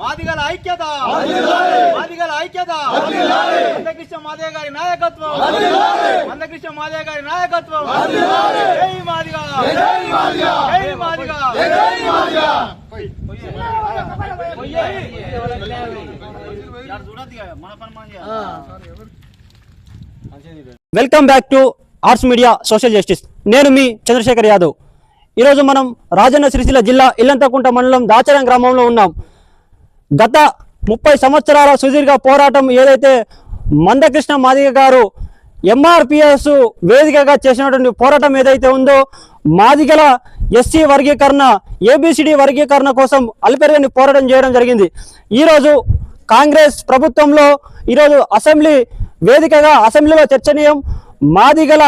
మాదిగల ఐక్యత. మాదిగల. ఐక్యత. మందకృష్ణ మాదేవ్ గారి నాయకత్వం. మందకృష్ణ మాదేవ్ గారి నాయకత్వం. జై మాదిగ. జై Madiga. Welcome back to arts media social justice. నేను మీ చంద్రశేఖర్ యాదవ్. ఈరోజు మనం రాజన్న సిరిసిల్ల జిల్లా ఇల్లంతకుంట మండలం దాచరం గ్రామంలో ఉన్నాం. గత ముప్పై సంవత్సరాల సుదీర్ఘ పోరాటం ఏదైతే మందకృష్ణ మాదిగ గారు ఎంఆర్పిఎస్ వేదికగా చేసినటువంటి పోరాటం ఏదైతే ఉందో మాదిగల ఎస్సీ వర్గీకరణ ఏబిసిడి వర్గీకరణ కోసం అల్పెరగని పోరాటం చేయడం జరిగింది. ఈరోజు కాంగ్రెస్ ప్రభుత్వంలో ఈరోజు అసెంబ్లీ వేదికగా అసెంబ్లీలో చర్చనీయం మాదిగల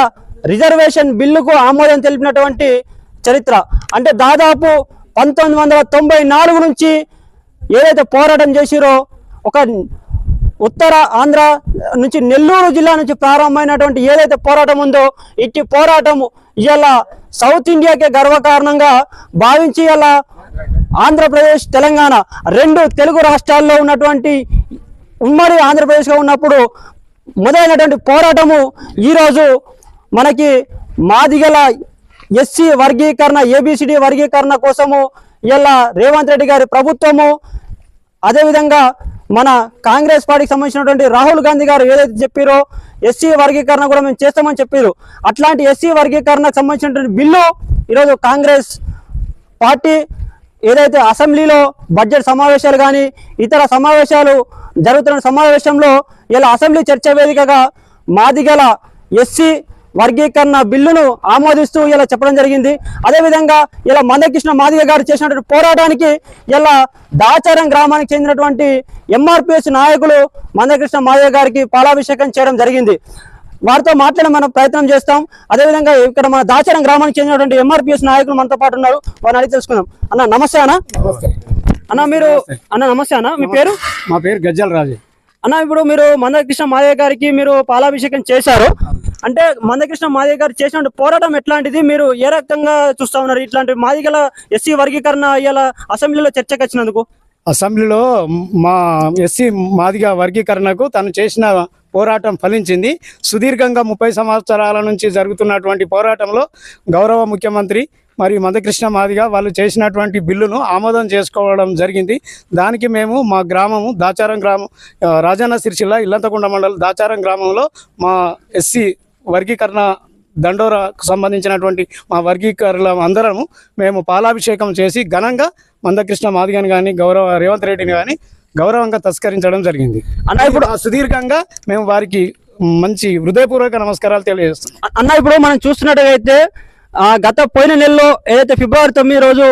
రిజర్వేషన్ బిల్లుకు ఆమోదం తెలిపినటువంటి చరిత్ర. అంటే దాదాపు పంతొమ్మిది వందల తొంభై నాలుగు నుంచి ఏదైతే పోరాటం చేసిరో ఒక ఉత్తర ఆంధ్ర నుంచి నెల్లూరు జిల్లా నుంచి ప్రారంభమైనటువంటి ఏదైతే పోరాటం ఉందో ఇట్టి పోరాటం ఇలా సౌత్ ఇండియాకే గర్వకారణంగా భావించి ఇలా ఆంధ్రప్రదేశ్ తెలంగాణ రెండు తెలుగు రాష్ట్రాల్లో ఉన్నటువంటి ఉమ్మడి ఆంధ్రప్రదేశ్గా ఉన్నప్పుడు మొదలైనటువంటి పోరాటము ఈరోజు మనకి మాదిగల ఎస్సీ వర్గీకరణ ఏబిసిడి వర్గీకరణ కోసము ఇలా రేవంత్ రెడ్డి గారి ప్రభుత్వము. అదేవిధంగా మన కాంగ్రెస్ పార్టీకి సంబంధించినటువంటి రాహుల్ గాంధీ గారు ఏదైతే చెప్పారో ఎస్సీ వర్గీకరణ కూడా మేము చేస్తామని చెప్పారు. అట్లాంటి ఎస్సీ వర్గీకరణకు సంబంధించినటువంటి బిల్లు ఈరోజు కాంగ్రెస్ పార్టీ ఏదైతే అసెంబ్లీలో బడ్జెట్ సమావేశాలు కానీ ఇతర సమావేశాలు జరుగుతున్న సమావేశంలో ఇలా అసెంబ్లీ చర్చ వేదికగా మాదిగల ఎస్సీ వర్గీకరణ బిల్లును ఆమోదిస్తూ ఇలా చెప్పడం జరిగింది. అదేవిధంగా ఇలా మందకృష్ణ మాదిగ గారు చేసినటువంటి పోరాటానికి ఇలా దాచారం గ్రామానికి చెందినటువంటి ఎంఆర్పిఎస్ నాయకులు మందకృష్ణ మాదిగ గారికి పాలాభిషేకం చేయడం జరిగింది. వారితో మాట్లాడే మనం ప్రయత్నం చేస్తాం. అదేవిధంగా ఇక్కడ మన దాచారం గ్రామానికి చెందినటువంటి ఎంఆర్పిఎస్ నాయకులు మనతో పాటు ఉన్నారు. వారిని అడిగి తెలుసుకుందాం. అన్న నమస్తే అన్న. అన్న మీరు అన్న నమస్తే అన్న. మీ పేరు? మా పేరు గజ్జల రాజు. అన్న ఇప్పుడు మీరు మందకృష్ణ మాదేవ్ గారికి మీరు పాలాభిషేకం చేశారు. అంటే మందకృష్ణ మాదేవ్ గారు చేసిన పోరాటం ఎట్లాంటిది? మీరు ఏ రకంగా చూస్తా ఉన్నారు? ఇట్లాంటి మాదిగల ఎస్సీ వర్గీకరణ అయ్యేలా అసెంబ్లీలో చర్చకు వచ్చినందుకు? అసెంబ్లీలో మా ఎస్సీ మాదిగ వర్గీకరణకు తను చేసిన పోరాటం ఫలించింది. సుదీర్ఘంగా ముప్పై సంవత్సరాల నుంచి జరుగుతున్నటువంటి పోరాటంలో గౌరవ ముఖ్యమంత్రి మరియు మందకృష్ణ మాదిగా వాళ్ళు చేసినటువంటి బిల్లును ఆమోదం చేసుకోవడం జరిగింది. దానికి మేము మా గ్రామము దాచారం గ్రామం ఆ, రాజన్న సిరిసిల్ల ఇల్లంతకుండ మండలం దాచారం గ్రామంలో మా ఎస్సీ వర్గీకరణ దండోరాకు సంబంధించినటువంటి మా వర్గీకరణ అందరము మేము పాలాభిషేకం చేసి ఘనంగా మందకృష్ణ మాదిగని కానీ గౌరవ రేవంత్ రెడ్డిని కానీ గౌరవంగా తస్కరించడం జరిగింది. అన్న ఇప్పుడు ఆ సుదీర్ఘంగా మేము వారికి మంచి హృదయపూర్వక నమస్కారాలు తెలియజేస్తున్నాం. అన్న ఇప్పుడు మనం చూస్తున్నట్టుగైతే ఆ, గత పోయిన నెలలో ఏదైతే ఫిబ్రవరి తొమ్మిది రోజు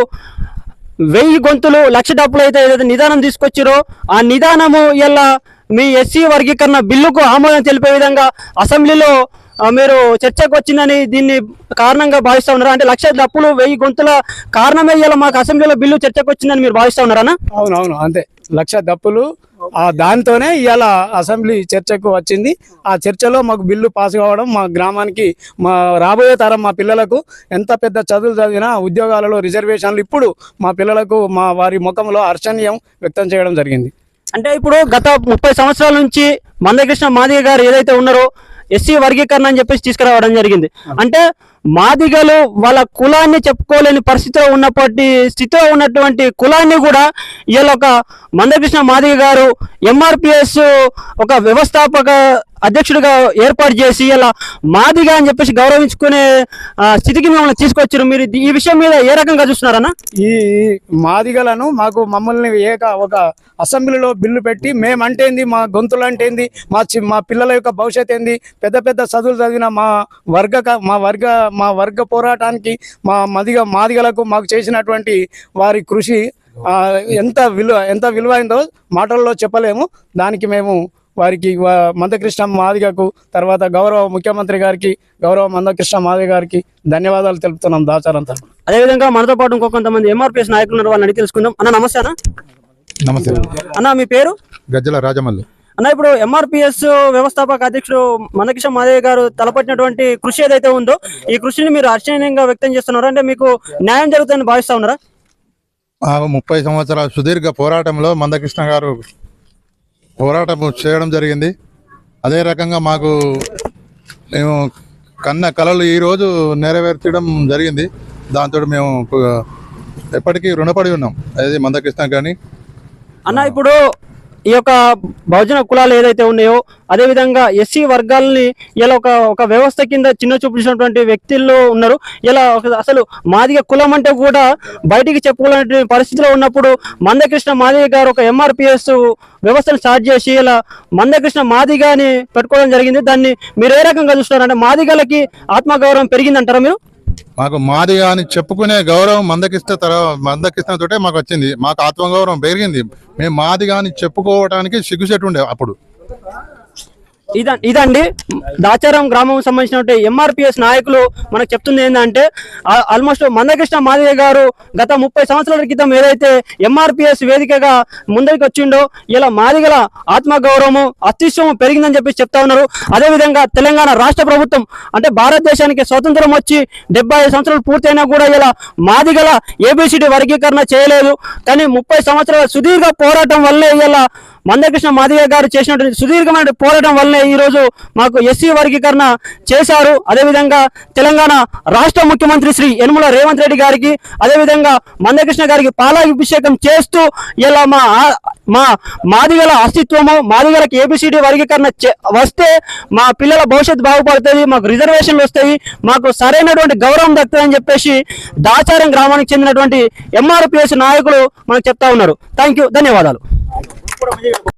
వెయ్యి గొంతులు లక్ష డబ్బులు అయితే ఏదైతే నిదానం తీసుకొచ్చిరో ఆ నిదానము ఇలా మీ ఎస్సీ వర్గీకరణ బిల్లుకు ఆమోదం తెలిపే విధంగా అసెంబ్లీలో మీరు చర్చకు వచ్చిందని దీన్ని కారణంగా భావిస్తా ఉన్నారా? అంటే లక్ష డప్పులు వెయ్యి గొంతుల కారణమే ఇలా మాకు అసెంబ్లీలో బిల్లు చర్చకు వచ్చిందని మీరు భావిస్తా ఉన్నారా అవునవును అంతే. లక్ష దప్పులు ఆ దాంతోనే ఇవాళ అసెంబ్లీ చర్చకు వచ్చింది. ఆ చర్చలో మాకు బిల్లు పాస్ కావడం మా గ్రామానికి మా రాబోయే తరం మా పిల్లలకు ఎంత పెద్ద చదువులు చదివినా ఉద్యోగాలలో రిజర్వేషన్లు ఇప్పుడు మా పిల్లలకు మా వారి ముఖంలో హర్షణీయం వ్యక్తం చేయడం జరిగింది. అంటే ఇప్పుడు గత ముప్పై సంవత్సరాల నుంచి మందకృష్ణ మాదిగ గారు ఏదైతే ఉన్నారో ఎస్సీ వర్గీకరణ అని చెప్పేసి తీసుకురావడం జరిగింది. అంటే మాదిగలు వాళ్ళ కులాన్ని చెప్పుకోలేని పరిస్థితిలో ఉన్నప్పటి స్థితిలో ఉన్నటువంటి కులాన్ని కూడా ఇవాళ ఒక మందకృష్ణ మాదిగ గారు ఎంఆర్పిఎస్ ఒక వ్యవస్థాపక అధ్యక్షుడిగా ఏర్పాటు చేసి ఇలా మాదిగా అని చెప్పేసి గౌరవించుకునే స్థితికి మిమ్మల్ని తీసుకొచ్చారు. మీరు ఈ విషయం మీద ఏ రకంగా చూస్తున్నారన్నా? ఈ మాదిగలను మాకు మమ్మల్ని ఏక ఒక అసెంబ్లీలో బిల్లు పెట్టి మేమంటేంది మా గొంతులు అంటేంది మా చి మా పిల్లల యొక్క భవిష్యత్ ఏంది పెద్ద పెద్ద చదువులు చదివిన మా వర్గ మా వర్గ మా వర్గ పోరాటానికి మా మదిగ మాదిగలకు మాకు చేసినటువంటి వారి కృషి ఆ, ఎంత విలువ ఎంత విలువైందో మాటల్లో చెప్పలేము. దానికి మేము వారికి మందకృష్ణ మాదిగకు తర్వాత గౌరవ ముఖ్యమంత్రి గారికి గౌరవ మందకృష్ణ మాదిగ గారికి ధన్యవాదాలు తెలుపుతున్నాం దాచారంతా అదేవిధంగా మనతో పాటు ఇంకో కొంతమంది ఎంఆర్పిఎస్ నాయకులు ఉన్నారు వాళ్ళని అడిగి తెలుసుకుందాం. అన్న నమస్తే అన్న. నమస్తే. అన్న మీ పేరు? గజ్జల రాజమల్లు. అన్న ఇప్పుడు ఎంఆర్పిఎస్ వ్యవస్థాపక అధ్యక్షుడు మందకిష మాదేవ్ గారు తలపట్టినటువంటి కృషి ఏదైతే ఉందో ఈ కృషిని మీరు హర్షణీయంగా వ్యక్తం చేస్తున్నారు? అంటే మీకు న్యాయం జరుగుతుందని భావిస్తా ఉన్నారా? ముప్పై సంవత్సరాల సుదీర్ఘ పోరాటంలో మందకృష్ణ గారు పోరాటం చేయడం జరిగింది. అదే రకంగా మాకు మేము కన్న కళలు ఈరోజు నెరవేర్చడం జరిగింది. దాంతో మేము ఎప్పటికీ రుణపడి ఉన్నాం. అది మందకృష్ణ కానీ అన్న ఇప్పుడు ఈ యొక్క బహుజన కులాలు ఏదైతే ఉన్నాయో అదే విధంగా ఎస్సీ వర్గాలని ఇలా ఒక ఒక వ్యవస్థ కింద చిన్న చూపించినటువంటి వ్యక్తుల్లో ఉన్నారు. ఇలా అసలు మాదిగ కులం అంటే కూడా బయటికి చెప్పుకోలేని పరిస్థితిలో ఉన్నప్పుడు మందకృష్ణ మాదిగ గారు ఒక ఎంఆర్పిఎస్ వ్యవస్థను స్టార్ట్ చేసి ఇలా మందకృష్ణ మాదిగ అని పెట్టుకోవడం జరిగింది. దాన్ని మీరు ఏ రకంగా చూస్తున్నారంటే మాదిగలకి ఆత్మగౌరవం పెరిగిందంటారా మీరు? మాకు మాదిగా అని చెప్పుకునే గౌరవం మందకిష్ట తర్వాత మందకిష్ట తోటే మాకు వచ్చింది. మాకు ఆత్మగౌరవం పెరిగింది. మేము మాదిగా అని చెప్పుకోవడానికి సిగ్గుచెట్టు ఉండే అప్పుడు. ఇదండి. దాచారం గ్రామం సంబంధించిన ఎంఆర్పిఎస్ నాయకులు మనకు చెప్తుంది ఏంటంటే ఆల్మోస్ట్ మందకృష్ణ మాదిగ గారు గత ముప్పై సంవత్సరాల క్రితం ఏదైతే ఎంఆర్పిఎస్ వేదికగా ముందరికి వచ్చిండో ఇలా మాదిగల ఆత్మగౌరవము అత్యుష్టము పెరిగిందని చెప్పి చెప్తా ఉన్నారు. అదేవిధంగా తెలంగాణ రాష్ట్ర ప్రభుత్వం అంటే భారతదేశానికి స్వతంత్రం వచ్చి డెబ్బై సంవత్సరాలు పూర్తయినా కూడా ఇలా మాదిగల ఏబిసిడి వర్గీకరణ చేయలేదు. కానీ ముప్పై సంవత్సరాల సుదీర్ఘ పోరాటం వల్లే ఇలా మందకృష్ణ మాదిగ గారు చేసినటువంటి సుదీర్ఘమైన పోరాటం వల్లనే ఈ రోజు మాకు ఎస్సీ వర్గీకరణ చేశారు. అదేవిధంగా తెలంగాణ రాష్ట్ర ముఖ్యమంత్రి శ్రీ యనుమల రేవంత్ రెడ్డి గారికి అదేవిధంగా మందకృష్ణ గారికి పాలాభిషేకం చేస్తూ ఇలా మా మా మాదిగల అస్తిత్వము మాదిగలకు ఏబిసిడి వర్గీకరణ చే- వస్తే మా పిల్లల భవిష్యత్తు బాగుపడుతుంది మాకు రిజర్వేషన్లు వస్తాయి మాకు సరైనటువంటి గౌరవం దక్కుతుందని చెప్పేసి దాచారం గ్రామానికి చెందినటువంటి ఎంఆర్పిఎస్ నాయకులు మనకు చెప్తా ఉన్నారు. థ్యాంక్ యూ ధన్యవాదాలు